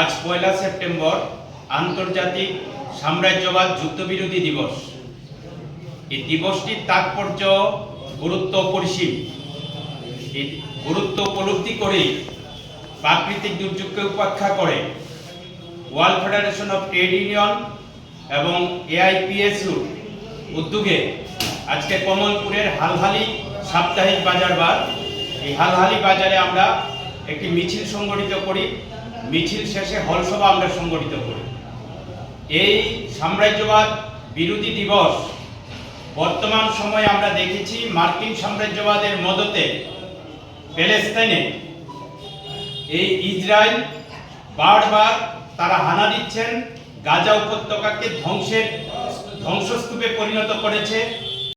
আজ পয়লা সেপ্টেম্বর আন্তর্জাতিক সাম্রাজ্যবাদ যুদ্ধবিরোধী দিবস। এই দিবসটির তাৎপর্য গুরুত্ব অপরিসীম। এই গুরুত্ব উপলব্ধি করে প্রাকৃতিক দুর্যোগকে উপেক্ষা করে world federation of trade union এবং এআইপিএসইউ উদ্যোগে আজকে কমলপুরের হালহালি সাপ্তাহিক বাজার বার। এই হালহালি বাজারে আমরা একটি মিছিল সংগঠিত করি। মিছিল শেষে হলসভা আমরা সংগঠিত করি। এই সাম্রাজ্যবাদ বিরোধী দিবস বর্তমান সময়ে আমরা দেখেছি মার্কিন সাম্রাজ্যবাদের মদতে প্যালেস্তাইনে এই ইসরায়েল বারবার তারা হানা দিচ্ছেন। গাজা উপত্যকাকে ধ্বংসের ধ্বংসস্তূপে পরিণত করেছে।